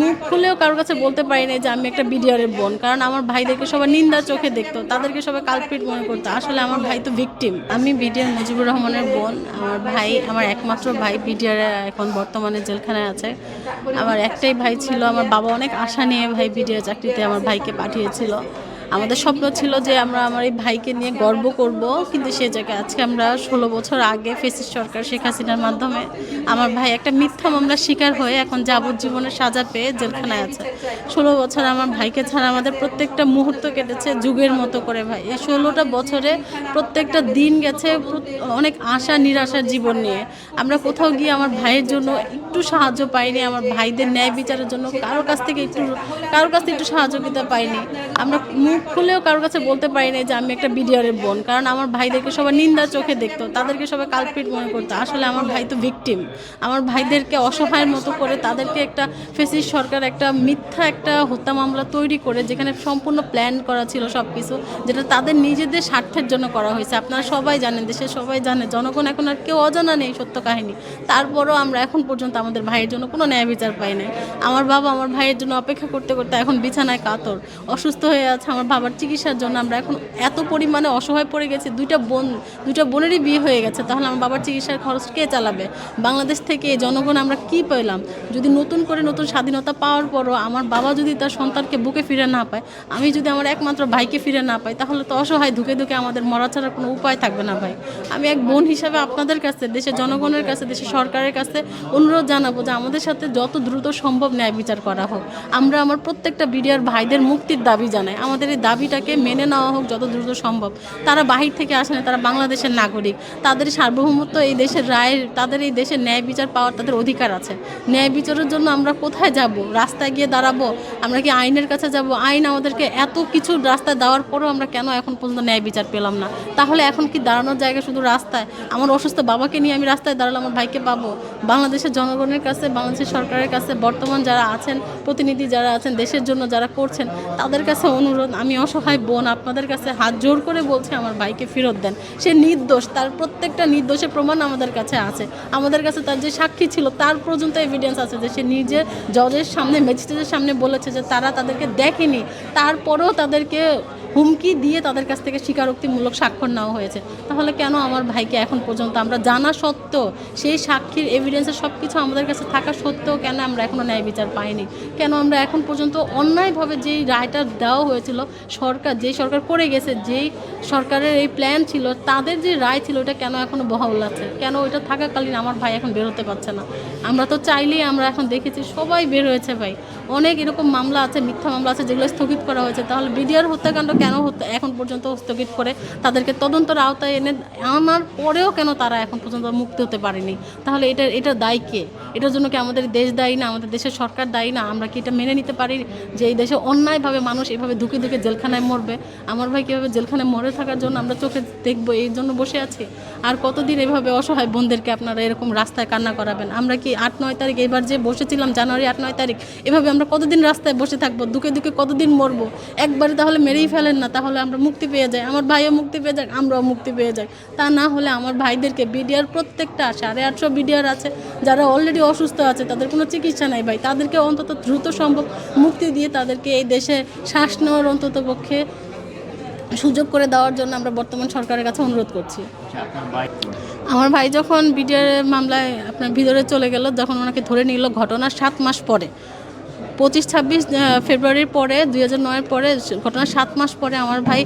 মুখ খুলেও কারোর কাছে বলতে পারি না যে আমি একটা বিডিআরের বোন। কারণ আমার ভাইদেরকে সবাই নিন্দার চোখে দেখতো, তাদেরকে সবাই কালপিট মনে করতো। আসলে আমার ভাই তো ভিকটিম। আমি বিডিআর মুজিবুর রহমানের বোন। আমার ভাই, আমার একমাত্র ভাই বিডিআর এখন বর্তমানে জেলখানায় আছে। আমার একটাই ভাই ছিল। আমার বাবা অনেক আশা নিয়ে ভাই বিডিআর চাকরিতে আমার ভাইকে পাঠিয়েছিল। আমাদের স্বপ্ন ছিল যে আমরা আমার এই ভাইকে নিয়ে গর্ব করব, কিন্তু সে জায়গায় আজকে আমরা ষোলো বছর আগে ফেসিস সরকার শেখ হাসিনার মাধ্যমে আমার ভাই একটা মিথ্যা মামলা শিকার হয়ে এখন যাবজ্জীবনের সাজা পেয়ে জেলখানায় আছে। ষোলো বছর আমার ভাইকে ছাড়া আমাদের প্রত্যেকটা মুহূর্ত কেটেছে যুগের মতো করে ভাই। এই ষোলোটা বছরে প্রত্যেকটা দিন গেছে অনেক আশা নিরাশার জীবন নিয়ে। আমরা কোথাও গিয়ে আমার ভাইয়ের জন্য একটু সাহায্য পাইনি, আমার ভাইদের ন্যায় বিচারের জন্য কারোর কাছ থেকে একটু কারোর কাছ থেকে একটু সহযোগিতা পাইনি। আমরা মুখ খুলেও কারোর কাছে বলতে পারি না যে আমি একটা বিডিআরের বোন। কারণ আমার ভাইদেরকে সবাই নিন্দার চোখে দেখতো, তাদেরকে সবাই কালপিট মনে করতো। আসলে আমার ভাই তো ভিকটিম। আমার ভাইদেরকে অসহায়ের মতো করে তাদেরকে একটা ফেসিস সরকার একটা মিথ্যা একটা হত্যা মামলা তৈরি করে, যেখানে সম্পূর্ণ প্ল্যান করা ছিল সব কিছু যেটা তাদের নিজেদের স্বার্থের জন্য করা হয়েছে। আপনারা সবাই জানেন দেশের সবাই জানে, জনগণ এখন আর কেউ অজানা নেই সত্য কাহিনী। তারপরও আমরা এখন পর্যন্ত আমাদের ভাইয়ের জন্য কোনো ন্যায় বিচার পাই নাই। আমার বাবা আমার ভাইয়ের জন্য অপেক্ষা করতে করতে এখন বিছানায় কাতর, অসুস্থ হয়ে আছে, আমার বাবার চিকিৎসার জন্য আমরা এখন এত পরিমাণে অসহায় পড়ে গেছি, দুইটা বোন, দুইটা বোনেরই বিয়ে হয়ে গেছে, তাহলে আমার বাবার চিকিৎসার খরচ কে চালাবে? বাংলাদেশ থেকে জনগণ আমরা কি পেলাম? যদি নতুন করে নতুন স্বাধীনতা পাওয়ার পরও আমার বাবা যদি তার সন্তানকে বুকে ফিরে না পায়, আমি যদি আমার একমাত্র ভাইকে ফিরে না পাই, তাহলে তো অসহায় ধুকে ধুকে আমাদের মরা ছাড়ার কোনো উপায় থাকবে না ভাই। আমি এক বোন হিসাবে আপনাদের কাছে, দেশের জনগণের কাছে, দেশের সরকারের কাছে অনুরোধ জানাব যে আমাদের সাথে যত দ্রুত সম্ভব ন্যায় বিচার করা হোক। আমরা আমার প্রত্যেকটা বিডিআর ভাইদের মুক্তির দাবি জানাই, আমাদের এই দাবিটাকে মেনে নেওয়া হোক যত দ্রুত সম্ভব। তারা বাহির থেকে আসে না তারা বাংলাদেশের নাগরিক। তাদের সার্বভৌমত্ব এই দেশের রায়ের তাদের এই দেশের ন্যায় বিচার পাওয়ার তাদের অধিকার আছে। ন্যায় বিচারের জন্য আমরা কোথায় যাব? রাস্তায় গিয়ে দাঁড়াবো? আমরা কি আইনের কাছে যাব? আইন আমাদেরকে এত কিছু রাস্তায় দেওয়ার পরেও আমরা কেন এখন পর্যন্ত ন্যায় বিচার পেলাম না? তাহলে এখন কি দাঁড়ানোর জায়গা শুধু রাস্তায়? আমার অসুস্থ বাবাকে নিয়ে আমি রাস্তায় দাঁড়ালে আমার ভাইকে পাবো? বাংলাদেশের জনগণের কাছে, বাংলাদেশের সরকারের কাছে বর্তমান যারা আছেন, প্রতিনিধি যারা আছেন, দেশের জন্য যারা করছেন, তাদের কাছে অনুরোধ, আমি অসহায় বোন, আপনাদের কাছে হাত জোর করে বলছি, আমার ভাইকে ফেরত দেন। সে নির্দোষ, তার প্রত্যেকটা নির্দোষের প্রমাণ আমাদের কাছে আছে। আমাদের কাছে তার যে সাক্ষী ছিল, তার পর্যন্ত এভিডেন্স আছে যে সে নিজে জজের সামনে ম্যাজিস্ট্রেটের সামনে বলেছে যে তারা তাদেরকে দেখেনি। তারপরেও তাদেরকে হুমকি দিয়ে তাদের কাছ থেকে স্বীকারোক্তিমূলক স্বাক্ষর নেওয়া হয়েছে। তাহলে কেন আমার ভাইকে এখন পর্যন্ত আমরা জানা সত্ত্বেও, সেই সাক্ষীর এভিডেন্সের সব কিছু আমাদের কাছে থাকা সত্ত্বেও কেন আমরা এখনও ন্যায় বিচার পাইনি? কেন আমরা এখন পর্যন্ত অন্যায়ভাবে যেই রায়টা দেওয়া হয়েছিল সরকার, যে সরকার করে গেছে যেই সরকারের এই প্ল্যান ছিল, তাদের যে রায় ছিল, ওটা কেন এখনও বহাল আছে? কেন ওইটা থাকাকালীন আমার ভাই এখন বেরোতে পারছে না? আমরা তো চাইলেই আমরা এখন দেখেছি, সবাই বের হয়েছে ভাই। অনেক এরকম মামলা আছে, মিথ্যা মামলা আছে যেগুলো স্থগিত করা হয়েছে। তাহলে বিডিআর হত্যাকাণ্ড কেন এখন পর্যন্ত স্থগিত করে? তাদেরকে তদন্তের আওতায় এনে আনার পরেও কেন তারা এখন পর্যন্ত মুক্ত হতে পারেনি? তাহলে এটা এটা দায়ী কে? এটার জন্য কি আমাদের দেশ দায়ী না? আমাদের দেশের সরকার দায়ী না? আমরা কি এটা মেনে নিতে পারি যে এই দেশে অন্যায়ভাবে মানুষ এভাবে ধুকে ধুকে জেলখানায় মরবে? আমার ভাই কীভাবে জেলখানায় মরে থাকার জন্য আমরা চোখে দেখব, এই জন্য বসে আছি? আর কতদিন এভাবে অসহায় বোনদেরকে আপনারা এরকম রাস্তায় কান্না করাবেন? আমরা কি আট নয় তারিখ এবার যে বসেছিলাম জানুয়ারি আট নয় তারিখ, এভাবে আমরা কতদিন রাস্তায় বসে থাকব দুকে দুকে কতদিন মরবো? একবারে তাহলে মেরেই ফেলেন না, তাহলে আমরা মুক্তি পেয়ে যাই। আমার ভাইও মুক্তি পেয়ে যাক, আমরাও মুক্তি পেয়ে যাই। তা না হলে আমার ভাইদেরকে বিডিআর প্রত্যেকটা সাড়ে আটশো বিডিআর আছে, যারা অলরেডি অসুস্থ আছে, তাদের কোনো চিকিৎসা নাই ভাই। তাদেরকে অন্তত দ্রুত সম্ভব মুক্তি দিয়ে তাদেরকে এই দেশে শ্বাস নেওয়ার অন্তত পক্ষে সুযোগ করে দেওয়ার জন্য আমরা বর্তমান সরকারের কাছে অনুরোধ করছি। আমার ভাই যখন বিডিআর মামলায় আপনার ভিতরে চলে গেল, যখন ওনাকে ধরে নিল, ঘটনার সাত মাস পরে। পঁচিশ, ছাব্বিশ ফেব্রুয়ারির পরে, দুই হাজার নয়ের পরে, ঘটনার সাত মাস পরে আমার ভাই,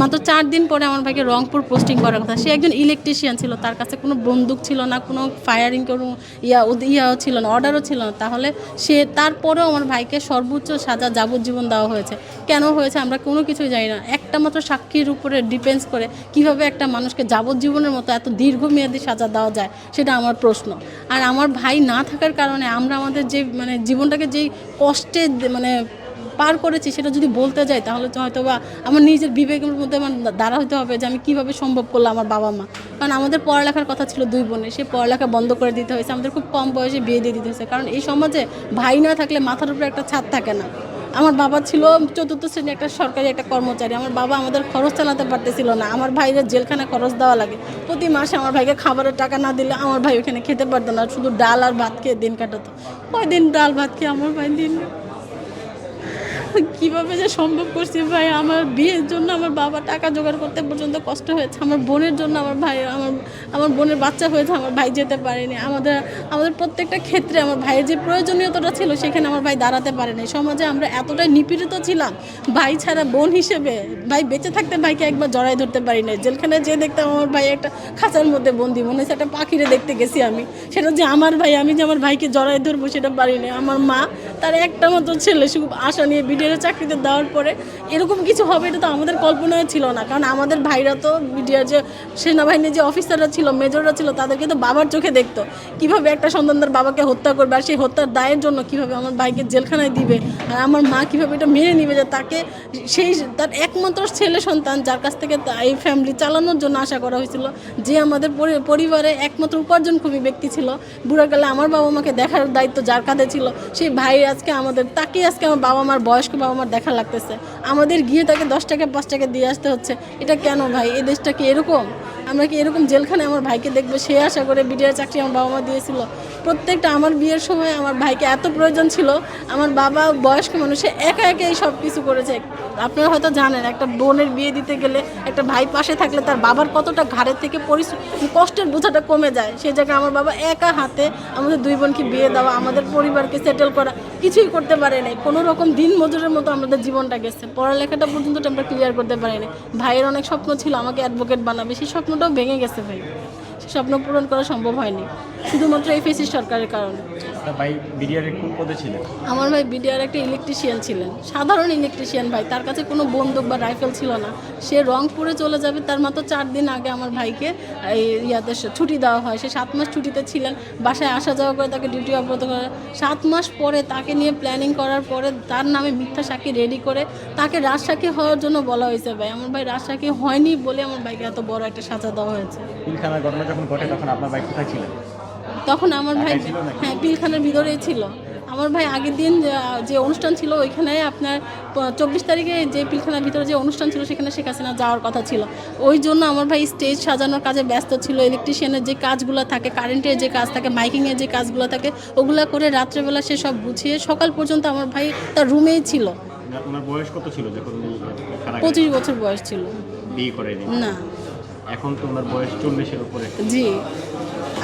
মাত্র চার দিন পরে আমার ভাইকে রংপুর পোস্টিং করার কথা। সে একজন ইলেকট্রিশিয়ান ছিল, তার কাছে কোনো বন্দুক ছিল না, কোনো ফায়ারিং কোনো ইয়া ইয়াও ছিল না অর্ডারও ছিল না। তাহলে সে, তারপরেও আমার ভাইকে সর্বোচ্চ সাজা যাবজ্জীবন দেওয়া হয়েছে। কেন হয়েছে আমরা কোনো কিছুই জানি না। একটা মাত্র সাক্ষীর উপরে ডিপেন্ডস করে কীভাবে একটা মানুষকে যাবজ্জীবনের মতো এত দীর্ঘমেয়াদী সাজা দেওয়া যায়, সেটা আমার প্রশ্ন। আর আমার ভাই না থাকার কারণে আমরা আমাদের যে মানে জীবনটাকে যেই কষ্টে দে- মানে পার করেছি সেটা যদি বলতে যাই, তাহলে তো হয়তো বা আমার নিজের বিবেকের মধ্যে আমার দাঁড়া হতে হবে যে আমি কীভাবে সম্ভব করলাম আমার বাবা মা। কারণ আমাদের পড়ালেখার কথা ছিল দুই বোনে সে পড়ালেখা বন্ধ করে দিতে হয়েছে, আমাদের খুব কম বয়সে বিয়ে দিয়ে দিতে হয়েছে। কারণ এই সমাজে ভাই না থাকলে মাথার উপরে একটা ছাদ থাকে না। আমার বাবা ছিল চতুর্থ শ্রেণির একটা সরকারি একটা কর্মচারী। আমার বাবা আমাদের খরচ চালাতে পারতেছিল না। আমার ভাইয়ের জেলখানা খরচ দেওয়া লাগে। প্রতি মাসে আমার ভাইকে খাবারের টাকা না দিলে আমার ভাই ওখানে খেতে পারতো না। শুধু ডাল আর ভাত খেয়ে দিন কাটাতো। কয়দিন ডাল ভাত খেয়ে আমার ভাই দিন? কীভাবে যে সম্ভব করছি ভাই? আমার বিয়ের জন্য আমার বাবা টাকা জোগাড় করতে পর্যন্ত কষ্ট হয়েছে। আমার বোনের জন্য আমার ভাই, আমার আমার বোনের বাচ্চা হয়েছে, আমার ভাই যেতে পারেনি। আমাদের আমাদের প্রত্যেকটা ক্ষেত্রে আমার ভাইয়ের যে প্রয়োজনীয়তাটা ছিল, সেখানে আমার ভাই দাঁড়াতে পারেনি। সমাজে আমরা এতটাই নিপীড়িত ছিলাম, ভাই ছাড়া বোন হিসেবে, ভাই বেঁচে থাকতে ভাইকে একবার জড়াই ধরতে পারি না জেলখানে যে দেখতাম আমার ভাই একটা খাঁচার মধ্যে বন্দি, মনে হচ্ছে একটা পাখিরে দেখতে গেছি আমি। সেটা যে আমার ভাই, আমি যে আমার ভাইকে জড়াই ধরবো সেটা পারি না আমার মা, তার একটা মতো ছেলে, শুধু আশা নিয়ে বিডিআর চাকরিতে দেওয়ার পরে এরকম কিছু হবে, এটা তো আমাদের কল্পনায় ছিল না। কারণ আমাদের ভাইরা তো বিডিআর যে সেনাবাহিনীর যে অফিসাররা ছিল, মেজররা ছিল, তাদেরকে তো বাবার চোখে দেখতো। কীভাবে একটা সন্তান তার বাবাকে হত্যা করবে আর সেই হত্যার দায়ের জন্য কীভাবে আমার ভাইকে জেলখানায় দিবে আর আমার মা কীভাবে এটা মেনে নিবে যে তাকে সেই তার একমাত্র ছেলে সন্তান যার কাছ থেকে এই ফ্যামিলি চালানোর জন্য আশা করা হয়েছিল, যে আমাদের পরিবারে একমাত্র উপার্জনক্ষমী ব্যক্তি ছিল। বুড়াকালে আমার বাবা মাকে দেখার দায়িত্ব যার কাঁধে ছিল। সেই ভাই আজকে আমাদের তাকে আজকে আমার বাবা মার বয়স্ক বাবা মার দেখা লাগতেছে। আমাদের গিয়ে তাকে দশ টাকা, পাঁচ টাকা দিয়ে আসতে হচ্ছে। এটা কেন ভাই? এই দেশটা কি এরকম? আমরা কি এরকম জেলখানে আমার ভাইকে দেখবে? সে আশা করে বিডিআর চাকরি আমার বাবা মা দিয়েছিল। প্রত্যেকটা আমার বিয়ের সময় আমার ভাইকে এত প্রয়োজন ছিল। আমার বাবা বয়স্ক মানুষে একা একা এই সব কিছু করেছে। আপনারা হয়তো জানেন, একটা বোনের বিয়ে দিতে গেলে একটা ভাই পাশে থাকলে তার বাবার কতটা ঘাড়ের থেকে পরিশ্রম, কষ্টের বোঝাটা কমে যায়। সেই জায়গায় আমার বাবা একা হাতে আমাদের দুই বোনকে বিয়ে দেওয়া, আমাদের পরিবারকে সেটেল করা, কিছুই করতে পারে নাই। কোনো রকম দিন মজুরের মতো আমাদের জীবনটা গেছে। পড়ালেখাটা পর্যন্ত আমরা ক্লিয়ার করতে পারি নাই ভাইয়ের অনেক স্বপ্ন ছিল আমাকে অ্যাডভোকেট বানাবে, সেই স্বপ্নটাও ভেঙে গেছে ভাই। স্বপ্ন পূরণ করা সম্ভব হয়নি। শুধুমাত্র এই ফেসি সরকারের কারণে। ভাই বিডিআরের কোন পদে ছিলেন? আমার ভাই বিডিআর একটা ইলেকট্রিশিয়ান ছিলেন। সাধারণ ইলেকট্রিশিয়ান ভাই তার কাছে কোনো বন্দুক বা রাইফেল ছিল না। সে রংপুরে চলে যাবে তার মাত্র চার দিন আগে আমার ভাইকে এই ইয়াতে ছুটি দেওয়া হয়। সে সাত মাস ছুটিতে ছিলেন বাসায় আসা যাওয়া করে তাকে ডিউটি অব্যাহত করে। সাত মাস পরে তাকে নিয়ে প্ল্যানিং করার পরে তার নামে মিথ্যা সাক্ষী রেডি করে তাকে রাজসাক্ষী হওয়ার জন্য বলা হয়েছে ভাই। আমার ভাই রাজসাক্ষী হয়নি বলে আমার ভাইকে এত বড় একটা সাজা দেওয়া হয়েছে। পিলখানার ঘটনা যখন ঘটে তখন আপনার ভাই কোথায় ছিলেন? তখন আমার ভাই? হ্যাঁ পিলখানার ভিতরেই ছিল। আমার ভাই আগের দিন যে- অনুষ্ঠান ছিল ওইখানে আপনার চব্বিশ তারিখে যে পিলখানার ভিতরে যে অনুষ্ঠান ছিল সেখানে শেখ হাসিনা যাওয়ার কথা ছিল। ওই জন্য আমার ভাই স্টেজ সাজানোর কাজে ব্যস্ত ছিল। ইলেকট্রিশিয়ানের যে কাজগুলো থাকে কারেন্টের যে কাজ থাকে মাইকিংয়ের যে কাজগুলো থাকে ওগুলো করে রাত্রেবেলা সে সব গুছিয়ে সকাল পর্যন্ত আমার ভাই তার রুমেই ছিল। না- ওনার বয়স কত ছিল? যখন উনি কারাগারে পঁচিশ বছর বয়স ছিল। না। এখন বয়স চল্লিশের উপরে। জি।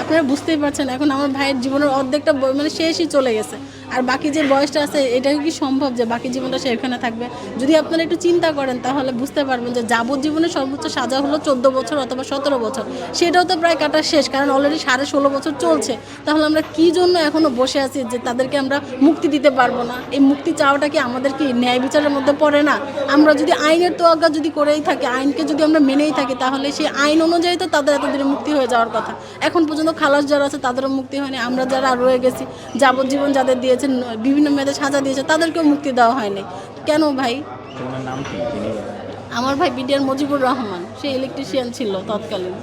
আপনারা বুঝতেই পারছেন, এখন আমার ভাইয়ের জীবনের অর্ধেকটা মানে শেষই চলে গেছে। আর বাকি যে বয়সটা আছে এটা কি সম্ভব যে বাকি জীবনটা সে এখানে থাকবে? যদি আপনারা একটু চিন্তা করেন, তাহলে বুঝতে পারবেন যে যাবজ্জীবনের সর্বোচ্চ সাজা হলো চোদ্দ বছর অথবা সতেরো বছর। সেটাও তো প্রায় কাটা শেষ, কারণ অলরেডি সাড়ে ষোলো বছর চলছে। তাহলে আমরা কি জন্য এখনও বসে আছি যে তাদেরকে আমরা মুক্তি দিতে পারব না? এই মুক্তি চাওয়াটা কি আমাদের কি ন্যায় বিচারের মধ্যে পড়ে না? আমরা যদি আইনের তোয়াক্কা যদি করেই থাকি, আইনকে যদি আমরা মেনেই থাকি, তাহলে সেই আইন অনুযায়ী তো তাদের এতদিনে মুক্তি হয়ে যাওয়ার কথা। এখন পর্যন্ত খালাস যারা আছে, তাদেরও মুক্তি হয়নি। আমরা যারা রয়ে গেছি, যাবজ্জীবন যাদের দিয়েছেন বিভিন্ন মেয়েদের সাজা দিয়েছে তাদেরকেও মুক্তি দেওয়া হয়নি। কেন ভাই? আমার ভাই বিডিআর মজিবুর রহমান সে ইলেকট্রিশিয়ান ছিল তৎকালীন।